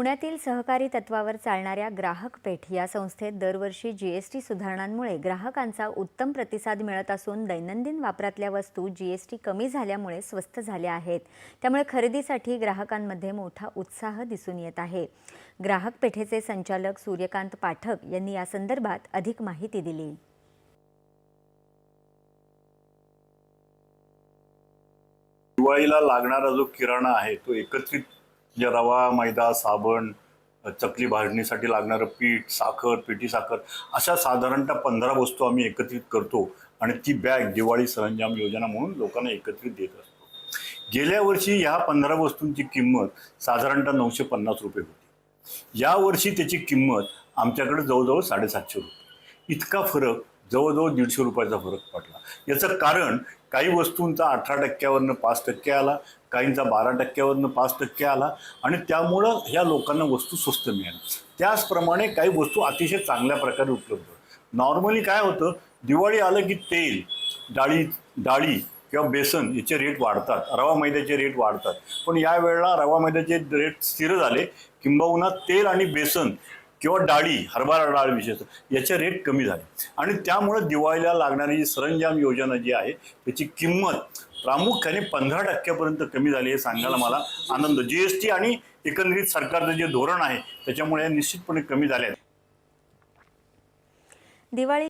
पुण्यातील सहकारी तत्वावर चालणाऱ्या ग्राहक पेठ या संस्थेत दरवर्षी जीएसटी सुधारणांमुळे ग्राहकांचा उत्तम प्रतिसाद मिळत असून दैनंदिन वापरातल्या वस्तू जीएसटी कमी झाल्यामुळे स्वस्त झाल्या आहेत. त्यामुळे खरेदीसाठी ग्राहकांमध्ये मोठा उत्साह दिसून येत आहे. ग्राहक पेठेचे संचालक सूर्यकांत पाठक यांनी या संदर्भात अधिक माहिती दिली. दिवाळीला लागणारा जो किराणा आहे तो एकत्रित म्हणजे रवा मैदा साबण चकली भाजणीसाठी लागणारं पीठ साखर पिठी साखर अशा साधारणतः पंधरा वस्तू आम्ही एकत्रित करतो आणि ती बॅग दिवाळी सरंजाम योजना म्हणून लोकांना एकत्रित देत असतो. गेल्या वर्षी ह्या पंधरा वस्तूंची किंमत साधारणतः नऊशे पन्नास रुपये होती. यावर्षी त्याची किंमत आमच्याकडे जवळजवळ साडेसातशे रुपये. इतका फरक जवळजवळ दीडशे रुपयाचा फरक पडला. याचं कारण काही वस्तूंचा अठरा टक्क्यावरनं पाच टक्के आला काहींचा बारा टक्क्यावरनं पाच टक्के आला आणि त्यामुळं ह्या लोकांना वस्तू स्वस्त मिळाल्या त्याचप्रमाणे काही वस्तू अतिशय चांगल्या प्रकारे उपलब्ध नॉर्मली काय होतं दिवाळी आलं की तेल डाळी डाळी किंवा बेसन याचे रेट वाढतात. रवा मैद्याचे रेट वाढतात. पण यावेळेला रवा मैद्याचे रेट स्थिर झाले. किंबहुना तेल आणि बेसन किंवा डाळी हरभरा डाळ विशेषतः याचे रेट कमी झाले. आणि त्यामुळे दिवाळीला लागणारी जी सरंजाम योजना जी आहे त्याची किंमत प्रामुख्याने पंधरा टक्क्यापर्यंत कमी झाली हे सांगायला मला आनंद. जी एस टी आणि एकंदरीत सरकारचं जे धोरण आहे त्याच्यामुळे निश्चितपणे कमी झाले आहे दिवाळी